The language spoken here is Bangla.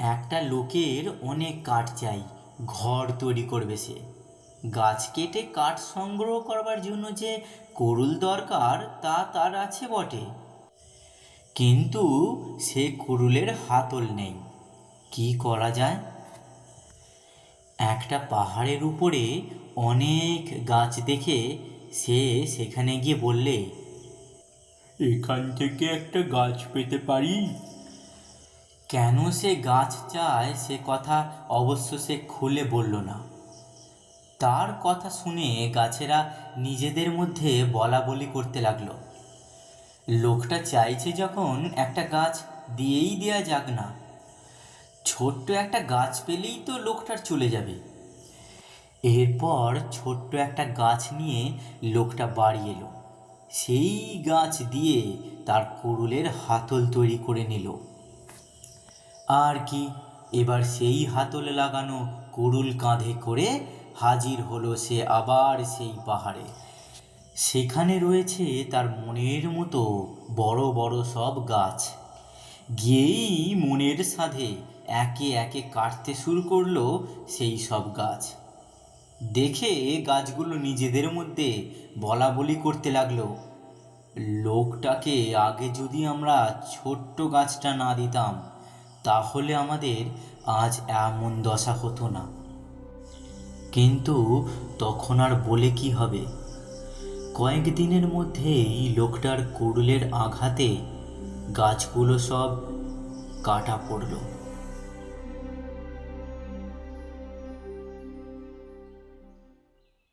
একটা লোকের অনেক কাঠ চাই, ঘর তৈরি করবে সে। গাছ কেটে কাঠ সংগ্রহ করবার জন্য যে কুড়ুল দরকার, তা তার আছে বটে। কিন্তু সে কুড়ুলের হাতল নেই। কি করা যায়? একটা পাহাড়ের উপরে অনেক গাছ দেখে সে সেখানে গিয়ে বললে, এখান থেকে একটা গাছ পেতে পারি? কেন সে গাছ চায় সে কথা অবশ্য সে খুলে বলল না। তার কথা শুনে গাছেরা নিজেদের মধ্যে বলা বলি করতে লাগল। লোকটা চাইছে যখন একটা গাছ দিয়েই দেয়া যাক না। ছোট্ট একটা গাছ পেলেই তো লোকটার চলে যাবে। এরপর ছোট্ট একটা গাছ নিয়ে লোকটা বাড়ি এলো। সেই গাছ দিয়ে তার কুড়ুলের হাতল তৈরি করে নিল। আর কি? এবার সেই হাতলে লাগানো কুড়ুল কাঁধে করে হাজির হলো সে আবার সেই পাহাড়ে। সেখানে রয়েছে তার মনের মতো বড় বড় সব গাছ। গিয়েই মনের সাধে একে একে কাটতে শুরু করল সেই সব গাছ। দেখে গাছগুলো নিজেদের মধ্যে বলা বলি করতে লাগল, লোকটাকে আগে যদি আমরা ছোট্ট গাছটা না দিতাম তাহলে আমাদের আজ এমন দশা হতো না। কিন্তু তখন আর বলে কি হবে? কয়েকদিনের মধ্যেই লোকটার কুড়ুলের আঘাতে গাছগুলো সব কাটা পড়ল।